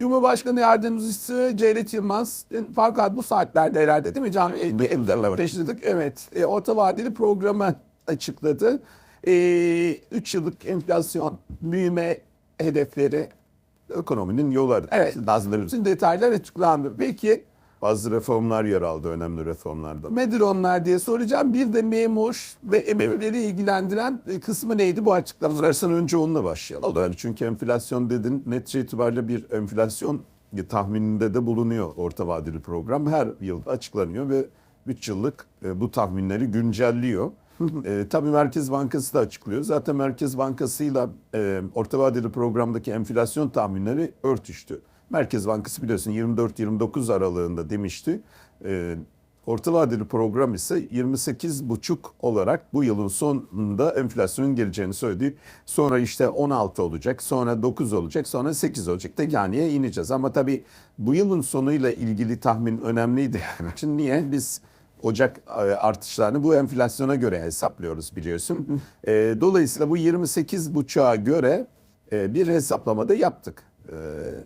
Cumhurbaşkanı Yardımcısı Cevdet Yılmaz fakat bu saatlerde herhalde değil mi Can? Teşekkür Evet. E, orta vadeli programı açıkladı. 3 yıllık enflasyon büyüme hedefleri Ekonominin yolları. Evet. Bazıları bütün detaylar açıklandı. Peki bazı reformlar yer aldı, önemli reformlarda. nedir onlar diye soracağım. Bir de memur ve emeklilere ilgilendiren kısmı neydi bu açıklamalar? Arasından önce onunla başlayalım. Yani çünkü enflasyon dedin, netice itibariyle bir enflasyon tahmininde de bulunuyor orta vadeli program. Her yıl açıklanıyor ve 3 yıllık e, bu tahminleri güncelliyor. e, tabii Merkez Bankası da açıklıyor. Zaten Merkez Bankası'yla e, orta vadeli programdaki enflasyon tahminleri örtüştü. Merkez Bankası biliyorsun 24-29 aralığında demişti. E, Orta vadeli program ise 28,5 olarak bu yılın sonunda enflasyonun geleceğini söyledi. Sonra işte 16 olacak, sonra 9 olacak, sonra 8 olacak. Teganiye ineceğiz. Ama tabii bu yılın sonuyla ilgili tahmin önemliydi. Yani için niye? Biz Ocak e, artışlarını bu enflasyona göre hesaplıyoruz biliyorsun. E, Dolayısıyla bu 28,5'a göre e, bir hesaplamada yaptık e,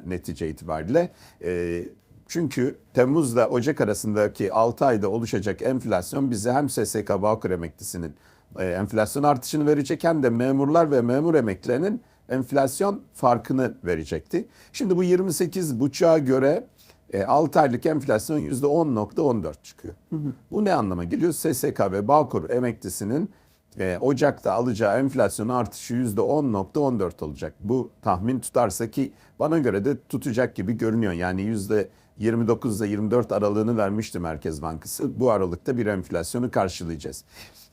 netice itibariyle. E, çünkü Temmuz'la Ocak arasındaki 6 ayda oluşacak enflasyon bize hem SSK Bağkur emeklisinin e, enflasyon artışını verecek hem de memurlar ve memur emeklilerinin enflasyon farkını verecekti. Şimdi bu 28,5'a göre e, 6 aylık enflasyon %10.14 çıkıyor. Bu ne anlama geliyor? SSK ve Bağkur emeklisinin e, Ocak'ta alacağı enflasyon artışı %10.14 olacak. Bu tahmin tutarsa ki bana göre de tutacak gibi görünüyor. Yani %29 ile 24 aralığını vermişti Merkez Bankası. Bu aralıkta bir enflasyonu karşılayacağız.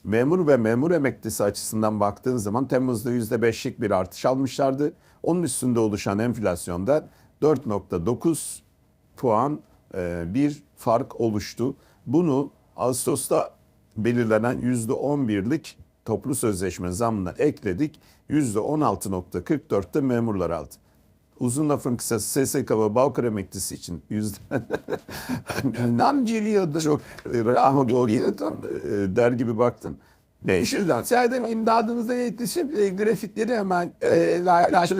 Memur ve memur emeklisi açısından baktığın zaman Temmuz'da %5'lik bir artış almışlardı. Onun üstünde oluşan enflasyonda 4.9 puan e, bir fark oluştu. Bunu Ağustos'ta belirlenen %11'lik toplu sözleşme zamına ekledik. %16.44'te memurlar aldı. Uzun lafın kısası SSK ve Bağkur emeklisi için yüzde nam geliyordu çok rahmet oluyordu der gibi baktın. Değişirden. Serdem imdadınıza yetişip e, grafikleri hemen e,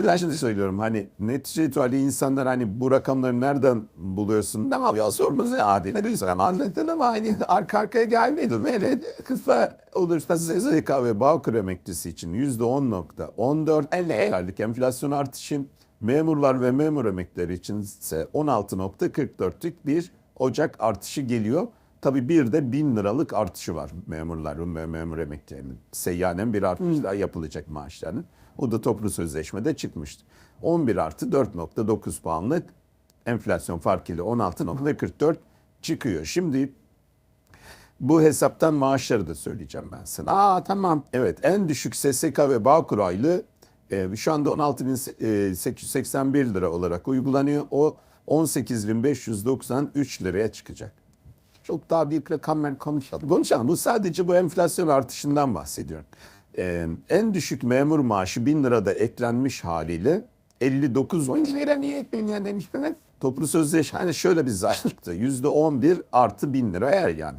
laşını söylüyorum. Hani netice itibariyle insanlar hani bu rakamları nereden buluyorsun? Tamam ya sorması adi. Ne diyorsun ama anlattın ama hani arka arkaya gelmedi. Böyle kısa olursa SSK ve Bağkur emeklisi için yüzde 10.14 elle aylık enflasyon artışı memurlar ve memur emeklileri için ise 16.44'lük bir Ocak artışı geliyor. Tabii bir de bin liralık artışı var memurların ve memur emeklilerinin. Seyyanen bir artış daha yapılacak maaşlarının. O da toplu sözleşmede çıkmıştı. 11 artı 4.9 puanlık enflasyon farkıyla 16.44 çıkıyor. Şimdi bu hesaptan maaşları da söyleyeceğim ben sana. Aa tamam. Evet en düşük SSK ve Bağkur aylığı e, şu anda 16.881 lira olarak uygulanıyor. O 18.593 liraya çıkacak. Çok daha büyük rakamlar konuşalım. Konuşalım. Bu sadece bu enflasyon artışından bahsediyorum. Ee, en düşük memur maaşı 1000 lirada eklenmiş haliyle 59 lira niye ekleniyor demiştiniz? Toplu sözleşme hani şöyle bir zar çıktı. %11 artı 1000 lira eğer yani.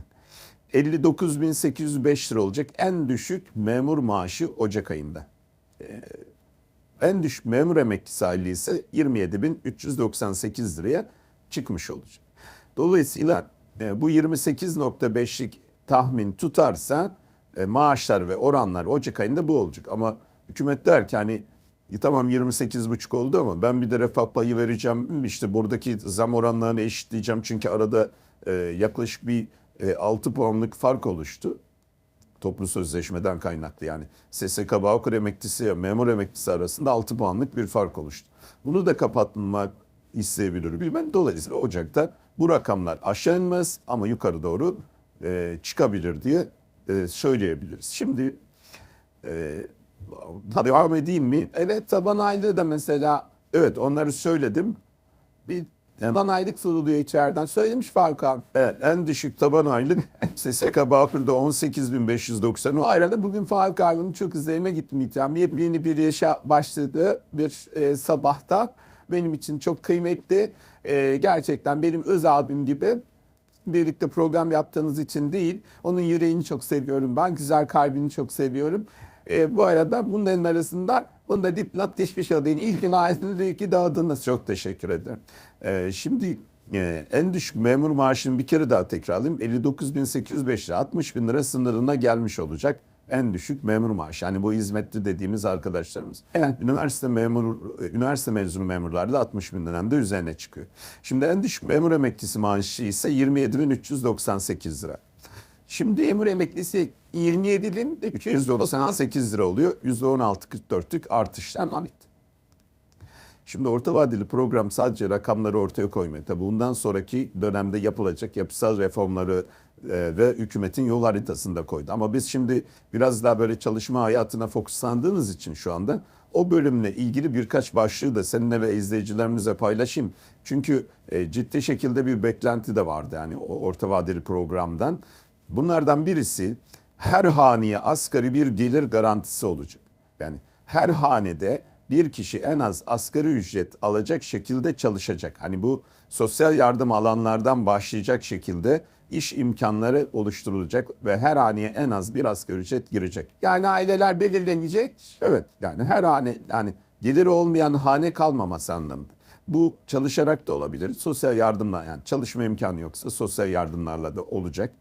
59.805 lira olacak en düşük memur maaşı Ocak ayında. Ee, en düşük memur emeklisi aylığı ise 27.398 liraya çıkmış olacak. Dolayısıyla e, bu 28.5'lik tahmin tutarsa e, maaşlar ve oranlar Ocak ayında bu olacak. Ama hükümet der ki hani e, tamam 28,5 oldu ama ben bir de refah payı vereceğim. İşte buradaki zam oranlarını eşitleyeceğim. Çünkü arada e, yaklaşık bir e, 6 puanlık fark oluştu. Toplu sözleşmeden kaynaklı yani SSK Bağkur emeklisi memur emeklisi arasında 6 puanlık bir fark oluştu. Bunu da kapatmak isteyebilir bilmem. Dolayısıyla Ocak'ta bu rakamlar aşağı inmez ama yukarı doğru e, çıkabilir diye e, söyleyebiliriz. Şimdi e, devam edeyim mi? Evet taban aylığı da mesela evet onları söyledim. Bir taban aylık soruluyor içeriden. Söylemiş Faruk abi. Evet en düşük taban aylık SSK Bağkur'da 18.590. O ayrıca bugün Faruk abinin çok üzerime gittim. Yepyeni bir yaşa başladı bir e, sabahta. Benim için çok kıymetli. E, gerçekten benim öz abim gibi birlikte program yaptığınız için değil. Onun yüreğini çok seviyorum ben. Güzel kalbini çok seviyorum. E, bu arada bunların arasında Bunu da dipnot geçmiş olayım. İlk üniversitede ki dağıdınız. Çok teşekkür ederim. Ee, şimdi e, en düşük memur maaşını bir kere daha tekrarlayayım. 59.805 lira 60 bin lira sınırına gelmiş olacak. En düşük memur maaşı. Yani bu hizmetli dediğimiz arkadaşlarımız. Evet. Üniversite memur, üniversite mezunu memurlarda 60 bin da üzerine çıkıyor. Şimdi en düşük memur emeklisi maaşı ise 27.398 lira. Şimdi memur emeklisi 27'nin de 298 lira oluyor. %16.44'lük artış. Tamam. Şimdi orta vadeli program sadece rakamları ortaya koymuyor. Tabii bundan sonraki dönemde yapılacak yapısal reformları ve hükümetin yol haritasını da koydu. Ama biz şimdi biraz daha böyle çalışma hayatına fokuslandığımız için şu anda o bölümle ilgili birkaç başlığı da seninle ve izleyicilerimize paylaşayım. Çünkü e, ciddi şekilde bir beklenti de vardı yani o orta vadeli programdan. Bunlardan birisi her haneye asgari bir gelir garantisi olacak. Yani her hanede bir kişi en az asgari ücret alacak şekilde çalışacak. Hani bu sosyal yardım alanlardan başlayacak şekilde iş imkanları oluşturulacak ve her haneye en az bir asgari ücret girecek. Yani aileler belirlenecek. Evet yani her hane yani geliri olmayan hane kalmaması anlamında. Bu çalışarak da olabilir. Sosyal yardımla yani çalışma imkanı yoksa sosyal yardımlarla da olacak.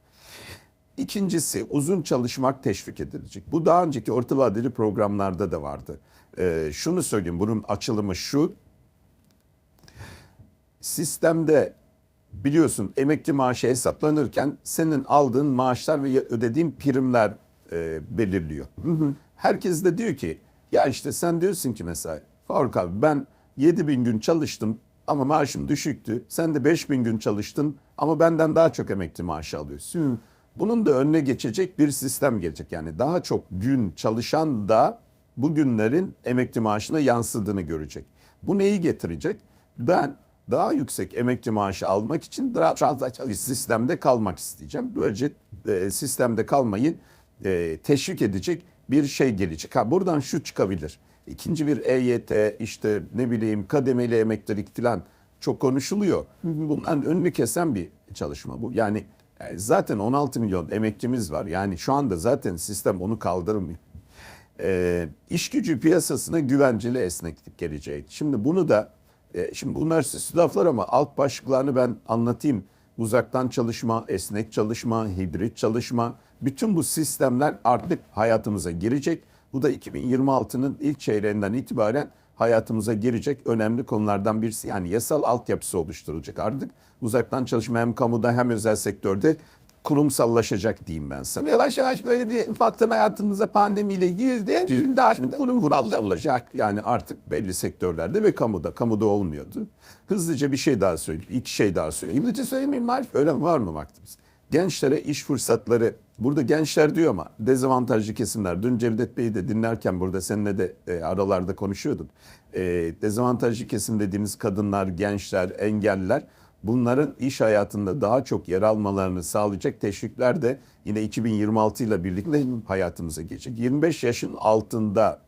İkincisi uzun çalışmak teşvik edilecek. Bu daha önceki orta vadeli programlarda da vardı. Ee, şunu söyleyeyim bunun açılımı şu. Sistemde biliyorsun emekli maaşı hesaplanırken senin aldığın maaşlar ve ödediğin primler e, belirliyor. Herkes de diyor ki ya işte sen diyorsun ki mesela Faruk abi ben 7 bin gün çalıştım ama maaşım düşüktü. Sen de 5 bin gün çalıştın ama benden daha çok emekli maaşı alıyorsun. Bunun da önüne geçecek bir sistem gelecek. Yani daha çok gün çalışan da bu günlerin emekli maaşına yansıdığını görecek. Bu neyi getirecek? Ben daha yüksek emekli maaşı almak için çalış- sistemde kalmak isteyeceğim. Böylece e, sistemde kalmayı e, teşvik edecek bir şey gelecek. Ha buradan şu çıkabilir. İkinci bir EYT işte ne bileyim kademeli emeklilik falan çok konuşuluyor. Bundan önünü kesen bir çalışma bu. Yani e, zaten 16 milyon emeklimiz var. Yani şu anda zaten sistem onu kaldırmıyor. E, iş gücü piyasasına güvenceli esneklik gelecek. Şimdi bunu da e, şimdi bunlar süslü laflar ama alt başlıklarını ben anlatayım. Uzaktan çalışma, esnek çalışma, hibrit çalışma bütün bu sistemler artık hayatımıza girecek. Bu da 2026'nın ilk çeyreğinden itibaren hayatımıza girecek önemli konulardan birisi. Yani yasal altyapısı oluşturulacak artık. Uzaktan çalışma hem kamuda hem özel sektörde kurumsallaşacak diyeyim ben sana. Yavaş yavaş böyle bir ufaktan hayatımıza pandemiyle girdi. Şimdi artık kurum kurallar olacak. Yani artık belli sektörlerde ve kamuda, kamuda olmuyordu. Hızlıca bir şey daha söyleyeyim, iki şey daha söyleyeyim. İngilizce söylemeyeyim var. Öyle var mı vaktimiz? Gençlere iş fırsatları, burada gençler diyor ama dezavantajlı kesimler. Dün Cevdet Bey'i de dinlerken burada seninle de e, aralarda konuşuyorduk. E, dezavantajlı kesim dediğimiz kadınlar, gençler, engelliler bunların iş hayatında daha çok yer almalarını sağlayacak teşvikler de yine 2026 ile birlikte hayatımıza gelecek. 25 yaşın altında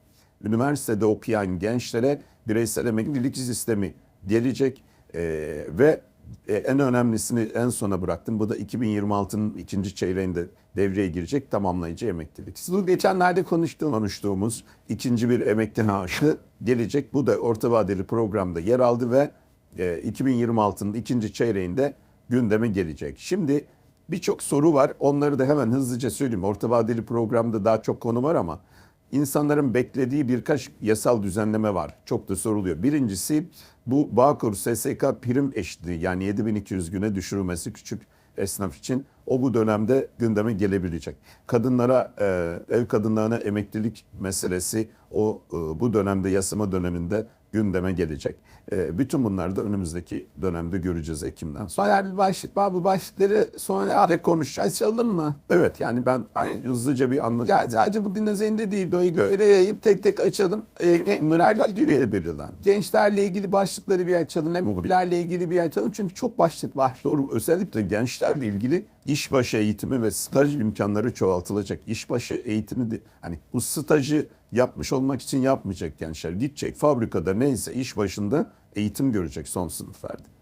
üniversitede okuyan gençlere bireysel emeklilik sistemi gelecek Ee, ve e, en önemlisini en sona bıraktım. Bu da 2026'nın ikinci çeyreğinde devreye girecek tamamlayıcı emeklilik. Bu geçenlerde konuştuğum Konuştuğumuz ikinci bir emekli maaşı gelecek. Bu da orta vadeli programda yer aldı ve e, 2026'nın ikinci çeyreğinde gündeme gelecek. Şimdi birçok soru var. Onları da hemen hızlıca söyleyeyim. Orta vadeli programda daha çok konu var ama insanların beklediği birkaç yasal düzenleme var. Çok da soruluyor. Birincisi bu Bağkur SSK prim eşitliği yani 7200 güne düşürülmesi küçük esnaf için o bu dönemde gündeme gelebilecek. Kadınlara e, ev kadınlarına emeklilik meselesi o e, bu dönemde yasama döneminde gündeme gelecek. E, bütün bunları da önümüzdeki dönemde göreceğiz Ekim'den sonra. bir başlık. Bu başlıkları sonra da konuşacağız. Açalım mı? Evet yani ben hani hızlıca bir anlatayım. Ya sadece bugün üzerinde değil. Böyle böyle yayıp tek tek açalım. Ee, Münerler Dürüye belirlen. gençlerle ilgili başlıkları bir açalım. Emeklilerle ilgili bir açalım. Çünkü çok başlık var. Doğru. Özellikle gençlerle ilgili işbaşı eğitimi ve staj imkanları çoğaltılacak. İşbaşı eğitimi de hani bu stajı yapmış olmak için yapmayacak gençler. Gidecek fabrikada neyse iş başında eğitim görecek son sınıflarda.